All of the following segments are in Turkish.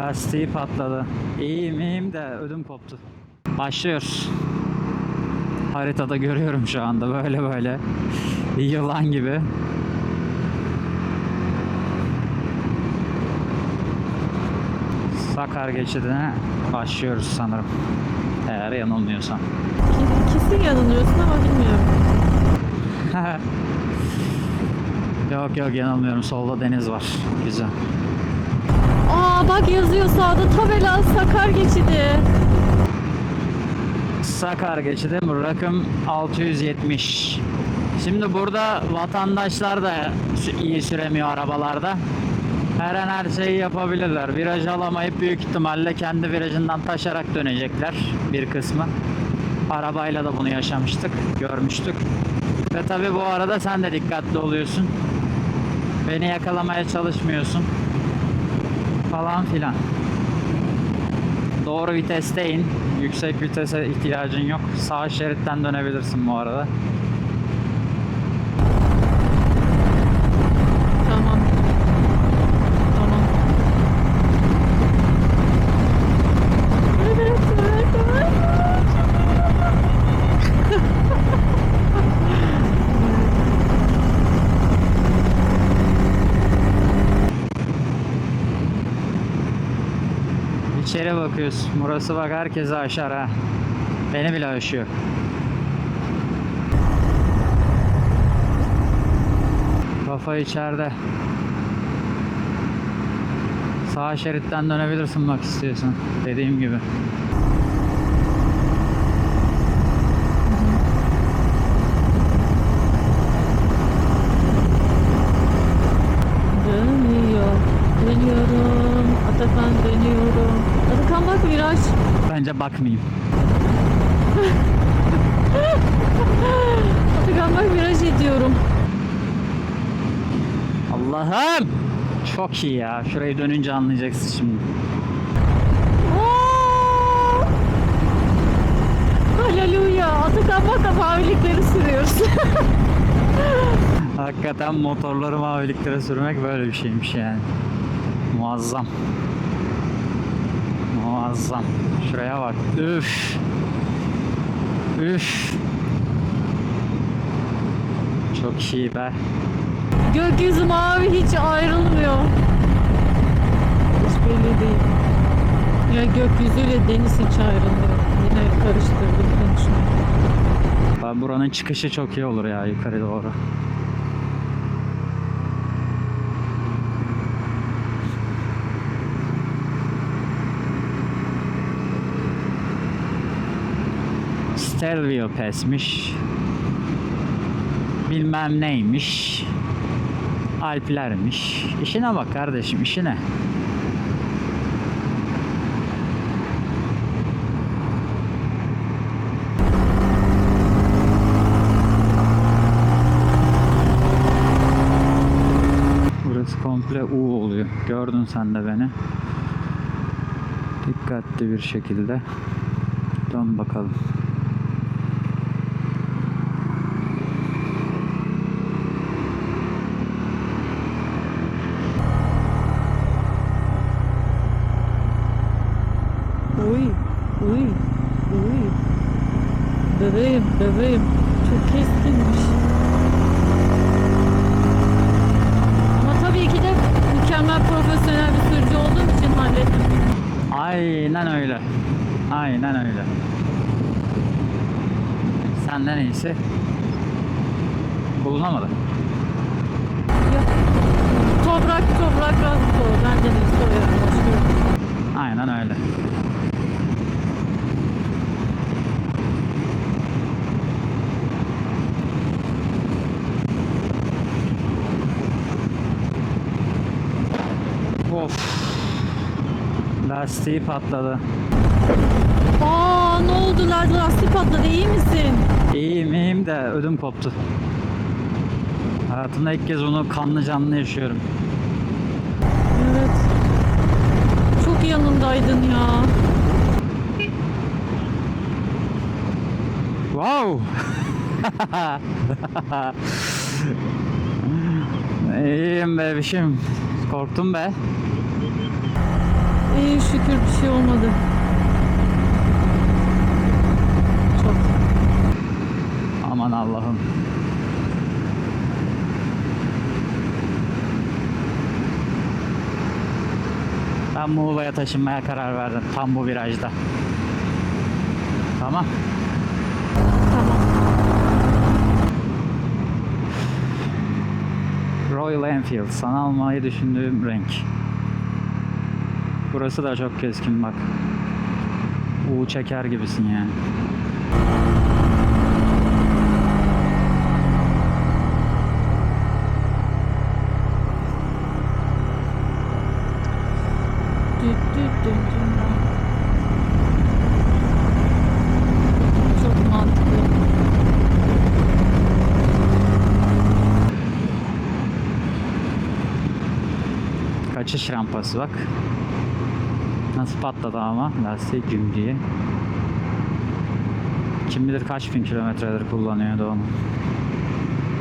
Lastiği patladı. İyiyim iyiyim de ödüm koptu. Başlıyoruz. Haritada görüyorum şu anda böyle böyle. Yılan gibi. Sakar geçidine başlıyoruz sanırım. Eğer yanılmıyorsam. Kesin yanılıyorsun ama bilmiyorum. yok yok yanılmıyorum. Solda deniz var. Güzel. Bak yazıyor sağda tabela Sakar geçidi. Sakar geçidi rakım 670. Şimdi burada vatandaşlar da iyi süremiyor arabalarda. Her an her şeyi yapabilirler. Viraj alamayıp büyük ihtimalle kendi virajından taşarak dönecekler bir kısmı. Arabayla da bunu yaşamıştık, görmüştük. Ve tabi bu arada sen de dikkatli oluyorsun. Beni yakalamaya çalışmıyorsun. Falan filan. Doğru viteste in. Yüksek vitese ihtiyacın yok. Sağ şeritten dönebilirsin bu arada. Tamam. Tamam. Evet, evet, evet. İçeri bakıyorsun. Burası bak herkese aşar ha. Beni bile aşıyor. Kafa içeride. Sağ şeritten dönebilirsin bak istiyorsan. Dediğim gibi. Dönüyor. Dönüyorum. Atakan dönüyorum. Atakan bak viraj. Bence bakmayayım. Atakan bak viraj ediyorum. Allah'ım! Çok iyi ya. Şurayı dönünce anlayacaksın şimdi. Haleluya. Atakan bak mavilikleri sürüyoruz. Hakikaten motorları maviliklere sürmek böyle bir şeymiş yani. Muazzam. Muazzam. Şuraya bak. Üf. Üf. Çok iyi be. Gökyüzü mavi hiç ayrılmıyor. Hiç belli değil. Ya gökyüzüyle deniz hiç ayrılmıyor. Yine karıştırdım konuşmayı. Bak Buranın çıkışı çok iyi olur ya yukarı doğru. Stelvio Pass'miş. Bilmem neymiş. Alplermiş. İşine bak kardeşim işine. Burası komple U oluyor. Gördün sen de beni. Dikkatli bir şekilde dön bakalım. Bebeğim, bebeğim. Çok keskinmiş. Ama tabii ki de mükemmel profesyonel bir sürücü olduğum için hallettim. Aynen öyle. Aynen öyle. Senden iyisi bulunamadı. Yok. Toprak, toprak razı ol. Bence de soruyorum. Aynen öyle. Lastiği patladı. Aa ne oldu? Lastik patladı. İyi misin? İyiyim iyiyim de ödüm koptu. Hayatımda ilk kez onu kanlı canlı yaşıyorum. Evet. Çok yanındaydın ya. Wow. İyiyim bebişim. Korktum be. İyi şükür bir şey olmadı. Çok. Aman Allah'ım. Ben Muğla'ya taşınmaya karar verdim. Tam bu virajda. Tamam. Tamam. Royal Enfield. Sana almayı düşündüğüm renk. Burası da çok keskin bak. U çeker gibisin yani. Kaçış rampası bak. Nasıl patladı ama lastik güm diye. Kim bilir kaç bin kilometredir kullanıyordu onu.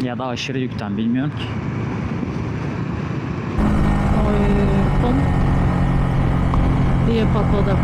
Ya da aşırı yükten bilmiyorum ki. Bom. diye patladı.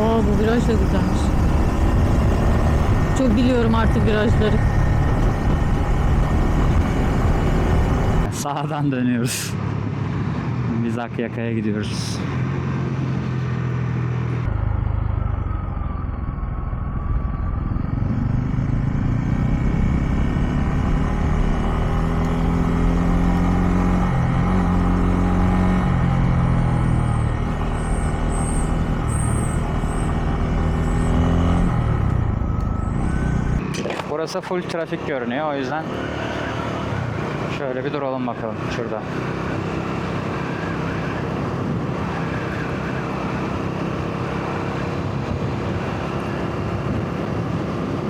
Oo bu viraj da güzelmiş. Çok biliyorum artık virajları. Sağdan dönüyoruz. Biz Akyaka'ya gidiyoruz. Burası full trafik görünüyor o yüzden şöyle bir duralım bakalım şurada.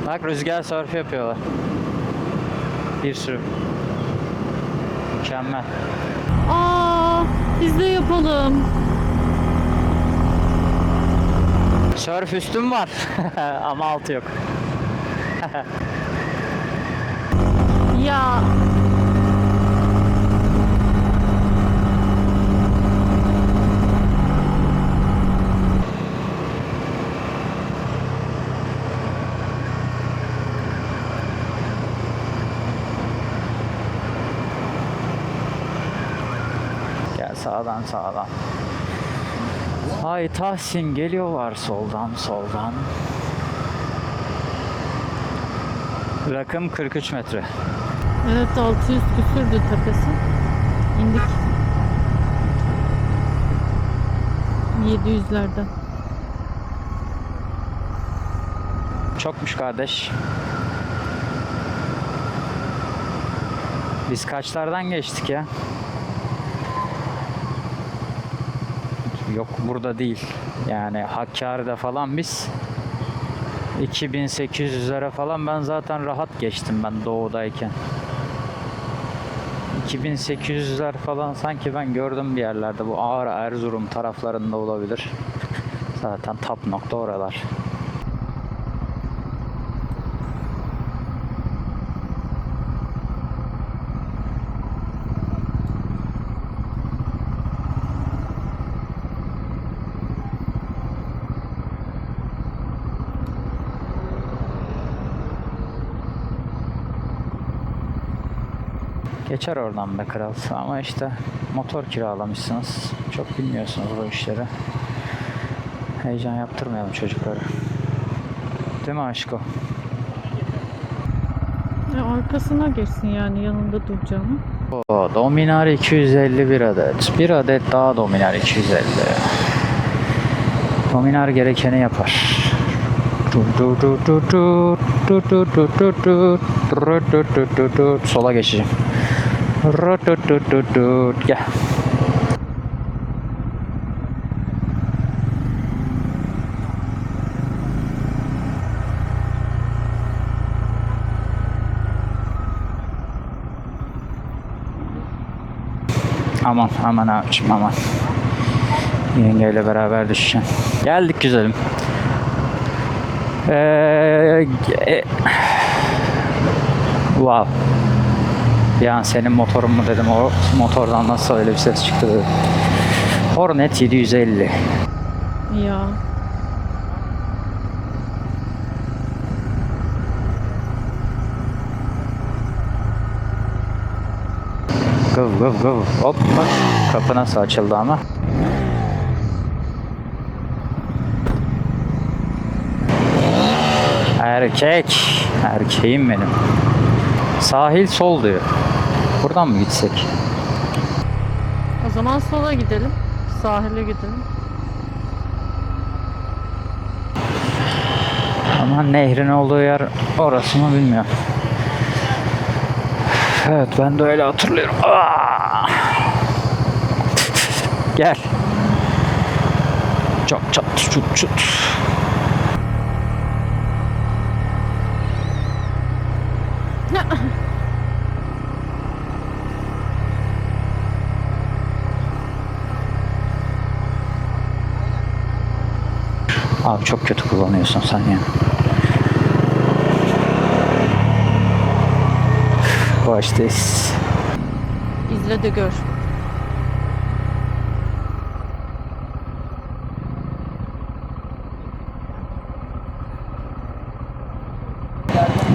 Bak rüzgar sörfü yapıyorlar. Bir sürü. Mükemmel. Aa, biz de yapalım. Sörf üstüm var ama altı yok. Ya. Gel sağdan sağdan. Ay Tahsin geliyorlar soldan soldan. Rakım 43 metre. Evet 600 küsürdü tepesi. İndik. 700'lerden. Çokmuş kardeş. Biz kaçlardan geçtik ya? Yok burada değil. Yani Hakkari'de falan biz 2800'lere falan ben zaten rahat geçtim ben doğudayken. 2800'ler falan sanki ben gördüm bir yerlerde bu Ağrı Erzurum taraflarında olabilir. Zaten tap nokta oralar. Geçer oradan be kral. Ama işte motor kiralamışsınız. Çok bilmiyorsunuz bu işleri. Heyecan yaptırmayalım çocuklara. Değil mi aşko? Ya arkasına geçsin yani yanında duracağını. O dominar 251 adet. Bir adet daha dominar 250. Dominar gerekeni yapar. Sola geçeceğim. Du. Gel. Aman aman abicim aman. Yengeyle beraber düşeceğim. Geldik güzelim. Ee, e- wow. An senin motorun mu dedim. O motordan nasıl öyle bir ses çıktı dedim. Hornet 750. Ya. Gıv gıv gıv. Hop bak. Kapı nasıl açıldı ama. Erkek. Erkeğim benim. Sahil sol diyor. Buradan mı gitsek? O zaman sola gidelim. Sahile gidelim. Ama nehrin olduğu yer orası mı bilmiyorum. Evet ben de öyle hatırlıyorum. Aa! Gel. Çok çat çut çut. Abi çok kötü kullanıyorsun sen ya. Baştayız. İzle de gör.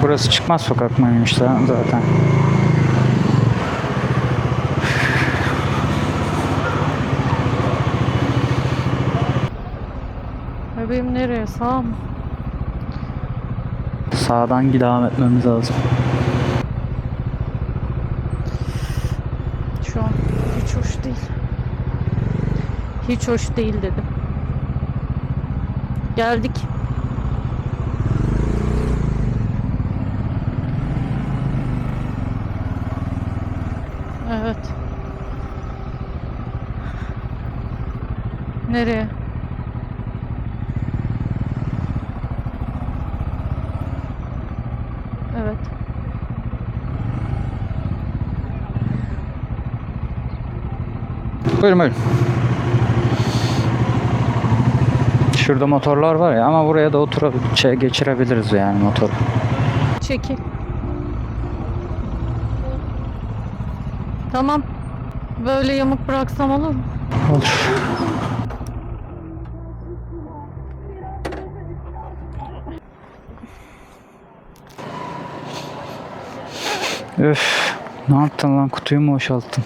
Burası çıkmaz sokak mıymış zaten. Bebeğim nereye? Sağ mı? Sağdan devam etmemiz lazım. Şu an hiç hoş değil. Hiç hoş değil dedim. Geldik. Evet. Nereye? Evet. Buyurun buyurun. Şurada motorlar var ya ama buraya da oturup şey geçirebiliriz yani motoru. Çekil. Tamam. Böyle yamuk bıraksam olur mu? Olur. Öf. Ne yaptın lan? Kutuyu mu boşalttın?